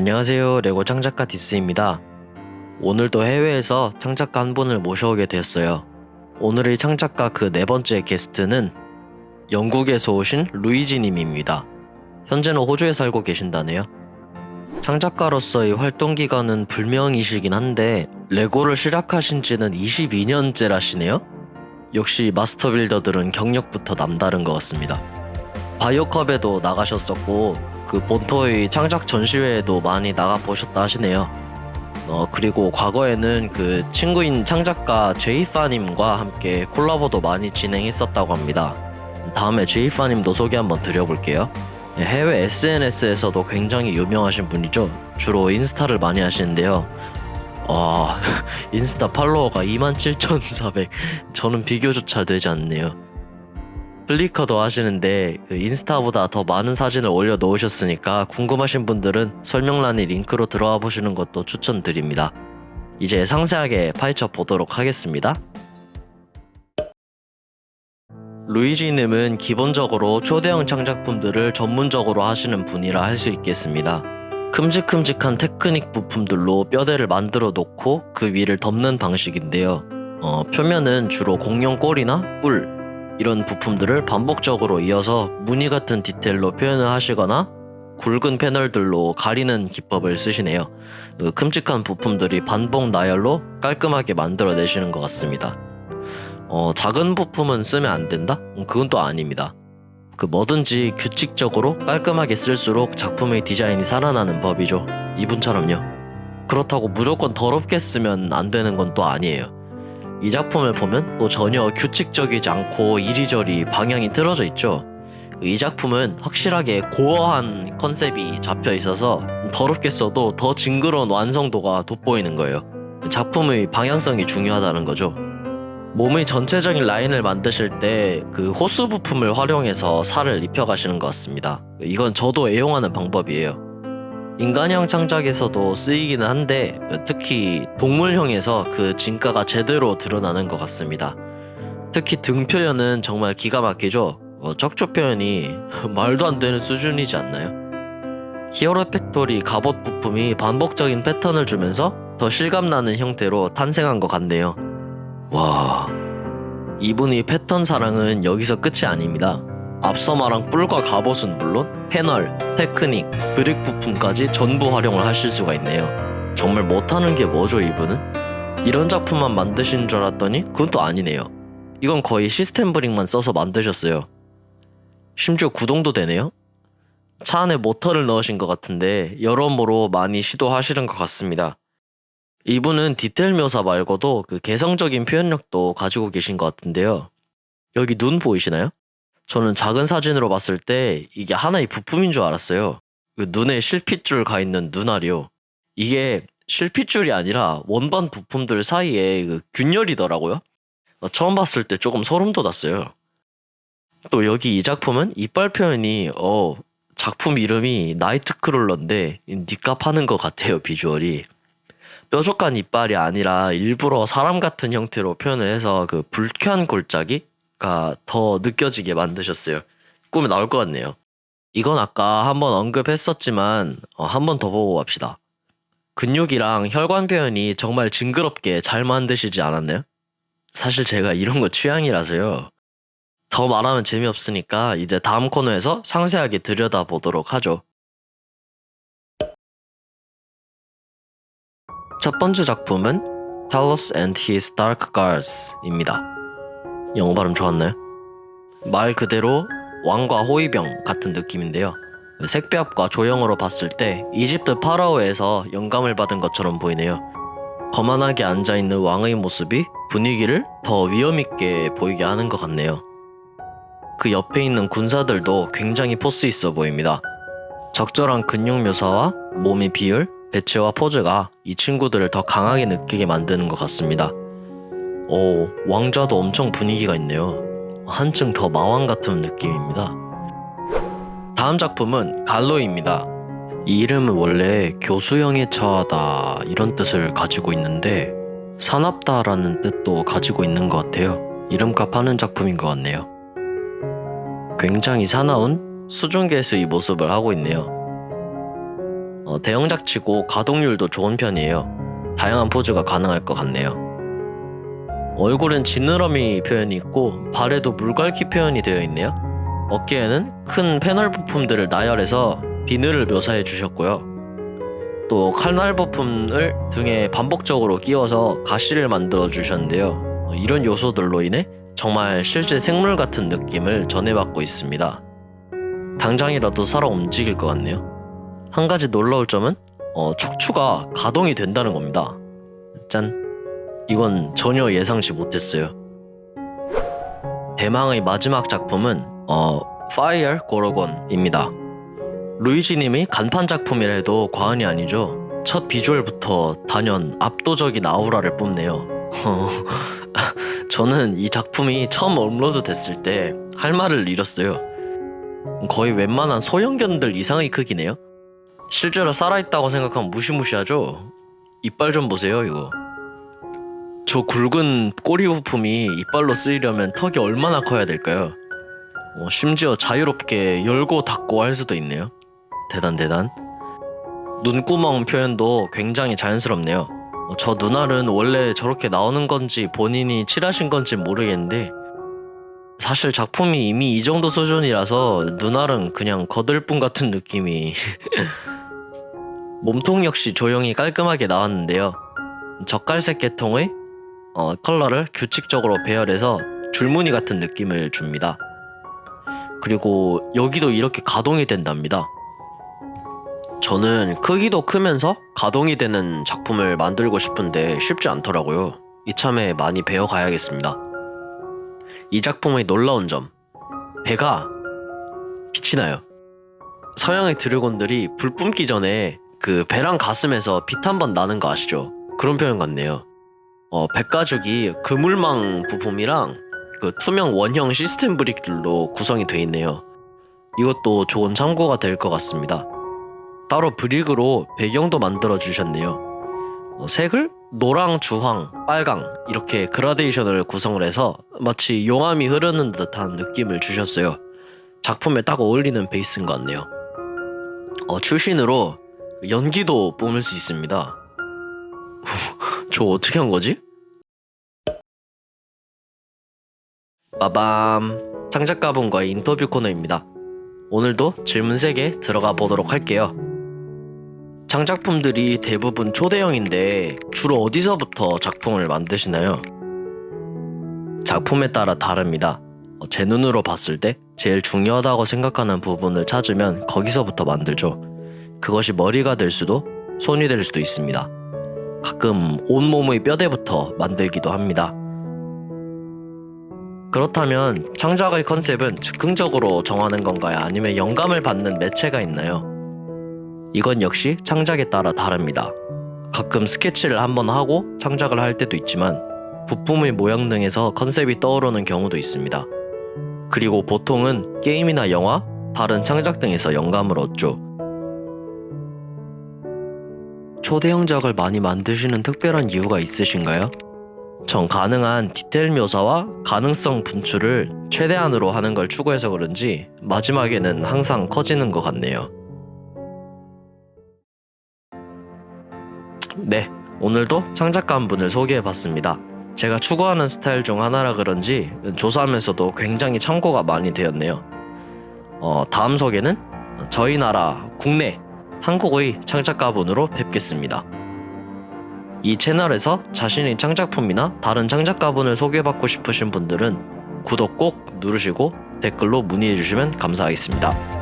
안녕하세요. 레고 창작가 디스입니다. 오늘도 해외에서 창작가 한 분을 모셔오게 되었어요. 오늘의 창작가 그 네 번째 게스트는 영국에서 오신 루이지님입니다. 현재는 호주에 살고 계신다네요. 창작가로서의 활동 기간은 불명이시긴 한데 레고를 시작하신 지는 22년째라시네요. 역시 마스터 빌더들은 경력부터 남다른 것 같습니다. 바이오컵에도 나가셨었고 그 본토의 창작 전시회에도 많이 나가 보셨다 하시네요. 어 그리고 과거에는 그 친구인 창작가 제이파님과 함께 콜라보도 많이 진행했었다고 합니다. 다음에 제이파님도 소개 한번 드려볼게요. 예, 해외 SNS에서도 굉장히 유명하신 분이죠. 주로 인스타를 많이 하시는데요. 어, 인스타 팔로워가 27,400. 저는 비교조차 되지 않네요. 플리커도 하시는데 그 인스타보다 더 많은 사진을 올려 놓으셨으니까 궁금하신 분들은 설명란에 링크로 들어와 보시는 것도 추천드립니다. 이제 상세하게 파헤쳐 보도록 하겠습니다. 루이지님은 기본적으로 초대형 창작품들을 전문적으로 하시는 분이라 할 수 있겠습니다. 큼직큼직한 테크닉 부품들로 뼈대를 만들어 놓고 그 위를 덮는 방식인데요. 어, 표면은 주로 공룡 꼬리나 뿔, 이런 부품들을 반복적으로 이어서 무늬 같은 디테일로 표현을 하시거나 굵은 패널들로 가리는 기법을 쓰시네요. 그 큼직한 부품들이 반복 나열로 깔끔하게 만들어내시는 것 같습니다. 어, 작은 부품은 쓰면 안 된다? 음, 그건 또 아닙니다. 그 뭐든지 규칙적으로 깔끔하게 쓸수록 작품의 디자인이 살아나는 법이죠. 이분처럼요. 그렇다고 무조건 더럽게 쓰면 안 되는 건 또 아니에요. 이 작품을 보면 또 전혀 규칙적이지 않고 이리저리 방향이 틀어져 있죠. 이 작품은 확실하게 고어한 컨셉이 잡혀 있어서 더럽게 써도 더 징그러운 완성도가 돋보이는 거예요. 작품의 방향성이 중요하다는 거죠. 몸의 전체적인 라인을 만드실 때 그 호수 부품을 활용해서 살을 입혀가시는 것 같습니다. 이건 저도 애용하는 방법이에요. 인간형 창작에서도 쓰이기는 한데 특히 동물형에서 그 진가가 제대로 드러나는 것 같습니다. 특히 등 표현은 정말 기가 막히죠. 어, 척추 표현이 말도 안 되는 수준이지 않나요? 히어로 팩토리 갑옷 부품이 반복적인 패턴을 주면서 더 실감나는 형태로 탄생한 것 같네요. 와, 이분의 패턴 사랑은 여기서 끝이 아닙니다. 앞서 말한 뿔과 갑옷은 물론 패널, 테크닉, 브릭 부품까지 전부 활용을 하실 수가 있네요. 정말 못하는 게 뭐죠 이분은? 이런 작품만 만드신 줄 알았더니 그건 또 아니네요. 이건 거의 시스템 브릭만 써서 만드셨어요. 심지어 구동도 되네요. 차 안에 모터를 넣으신 것 같은데 여러모로 많이 시도하시는 것 같습니다. 이분은 디테일 묘사 말고도 그 개성적인 표현력도 가지고 계신 것 같은데요. 여기 눈 보이시나요? 저는 작은 사진으로 봤을 때 이게 하나의 부품인 줄 알았어요. 그 눈에 실핏줄 가 있는 눈알이요. 이게 실핏줄이 아니라 원반 부품들 사이에 그 균열이더라고요. 어, 처음 봤을 때 조금 소름 돋았어요. 또 여기 이 작품은 이빨 표현이 어 작품 이름이 나이트크롤러인데 니값 하는 것 같아요 비주얼이. 뾰족한 이빨이 아니라 일부러 사람 같은 형태로 표현을 해서 그 불쾌한 골짜기가 더 느껴지게 만드셨어요. 꿈에 나올 것 같네요. 이건 아까 한번 언급했었지만 어, 한번 더 보고 갑시다. 근육이랑 혈관 표현이 정말 징그럽게 잘 만드시지 않았나요? 사실 제가 이런 거 취향이라서요. 더 말하면 재미없으니까 이제 다음 코너에서 상세하게 들여다보도록 하죠. 첫 번째 작품은 Talos and His Dark Guards입니다. 영어 발음 좋았나요? 말 그대로 왕과 호위병 같은 느낌인데요. 색배합과 조형으로 봤을 때 이집트 파라오에서 영감을 받은 것처럼 보이네요. 거만하게 앉아있는 왕의 모습이 분위기를 더 위험있게 보이게 하는 것 같네요. 그 옆에 있는 군사들도 굉장히 포스 있어 보입니다. 적절한 근육 묘사와 몸의 비율, 배치와 포즈가 이 친구들을 더 강하게 느끼게 만드는 것 같습니다. 오, 왕좌도 엄청 분위기가 있네요. 한층 더 마왕 같은 느낌입니다. 다음 작품은 갈로입니다. 이 이름은 원래 교수형에 처하다 이런 뜻을 가지고 있는데 사납다라는 뜻도 가지고 있는 것 같아요. 이름값 하는 작품인 것 같네요. 굉장히 사나운 수중개수의 모습을 하고 있네요. 어, 대형작 치고 가동률도 좋은 편이에요. 다양한 포즈가 가능할 것 같네요. 얼굴엔 지느러미 표현이 있고 발에도 물갈퀴 표현이 되어 있네요. 어깨에는 큰 패널 부품들을 나열해서 비늘을 묘사해 주셨고요. 또 칼날 부품을 등에 반복적으로 끼워서 가시를 만들어 주셨는데요. 어, 이런 요소들로 인해 정말 실제 생물 같은 느낌을 전해받고 있습니다. 당장이라도 살아 움직일 것 같네요. 한 가지 놀라울 점은 어, 척추가 가동이 된다는 겁니다. 짠. 이건 전혀 예상치 못했어요. 대망의 마지막 작품은 어, Fire Gorgon입니다. 루이지님이 간판 작품이라 해도 과언이 아니죠. 첫 비주얼부터 단연 압도적인 아우라를 뽐내요. 저는 이 작품이 처음 업로드 됐을 때 할 말을 잃었어요. 거의 웬만한 소형견들 이상의 크기네요. 실제로 살아있다고 생각하면 무시무시하죠? 이빨 좀 보세요, 이거. 저 굵은 꼬리 부품이 이빨로 쓰이려면 턱이 얼마나 커야 될까요? 어, 심지어 자유롭게 열고 닫고 할 수도 있네요. 대단 대단. 눈구멍 표현도 굉장히 자연스럽네요. 어, 저 눈알은 원래 저렇게 나오는 건지 본인이 칠하신 건지 모르겠는데 사실 작품이 이미 이 정도 수준이라서 눈알은 그냥 거들뿐 같은 느낌이 몸통 역시 조용히 깔끔하게 나왔는데요. 젓갈색 계통의 어, 컬러를 규칙적으로 배열해서 줄무늬 같은 느낌을 줍니다. 그리고 여기도 이렇게 가동이 된답니다. 저는 크기도 크면서 가동이 되는 작품을 만들고 싶은데 쉽지 않더라고요. 이참에 많이 배워가야겠습니다. 이 작품의 놀라운 점. 배가 빛이 나요. 서양의 드래곤들이 불 뿜기 전에 그 배랑 가슴에서 빛 한 번 나는 거 아시죠? 그런 표현 같네요. 어, 백가죽이 그물망 부품이랑 그 투명 원형 시스템 브릭들로 구성이 되어 있네요. 이것도 좋은 참고가 될 것 같습니다. 따로 브릭으로 배경도 만들어 주셨네요. 어, 색을 노랑, 주황, 빨강 이렇게 그라데이션을 구성을 해서 마치 용암이 흐르는 듯한 느낌을 주셨어요. 작품에 딱 어울리는 베이스인 것 같네요. 어, 출신으로 연기도 뿜을 수 있습니다. 저 어떻게 한 거지? 빠밤 창작가분과의 인터뷰 코너입니다. 오늘도 질문 3개 들어가 보도록 할게요. 창작품들이 대부분 초대형인데 주로 어디서부터 작품을 만드시나요? 작품에 따라 다릅니다. 어, 제 눈으로 봤을 때 제일 중요하다고 생각하는 부분을 찾으면 거기서부터 만들죠. 그것이 머리가 될 수도 손이 될 수도 있습니다. 가끔 온몸의 뼈대부터 만들기도 합니다. 그렇다면 창작의 컨셉은 즉흥적으로 정하는 건가요? 아니면 영감을 받는 매체가 있나요? 이건 역시 창작에 따라 다릅니다. 가끔 스케치를 한번 하고 창작을 할 때도 있지만 부품의 모양 등에서 컨셉이 떠오르는 경우도 있습니다. 그리고 보통은 게임이나 영화, 다른 창작 등에서 영감을 얻죠. 초대형작을 많이 만드시는 특별한 이유가 있으신가요? 전 가능한 디테일 묘사와 가능성 분출을 최대한으로 하는 걸 추구해서 그런지 마지막에는 항상 커지는 것 같네요. 네, 오늘도 창작가 한 분을 소개해 봤습니다. 제가 추구하는 스타일 중 하나라 그런지 조사하면서도 굉장히 참고가 많이 되었네요. 어, 다음 소개는 저희 나라 국내 한국의 창작가분으로 뵙겠습니다. 이 채널에서 자신의 창작품이나 다른 창작가분을 소개받고 싶으신 분들은 구독 꼭 누르시고 댓글로 문의해 주시면 감사하겠습니다.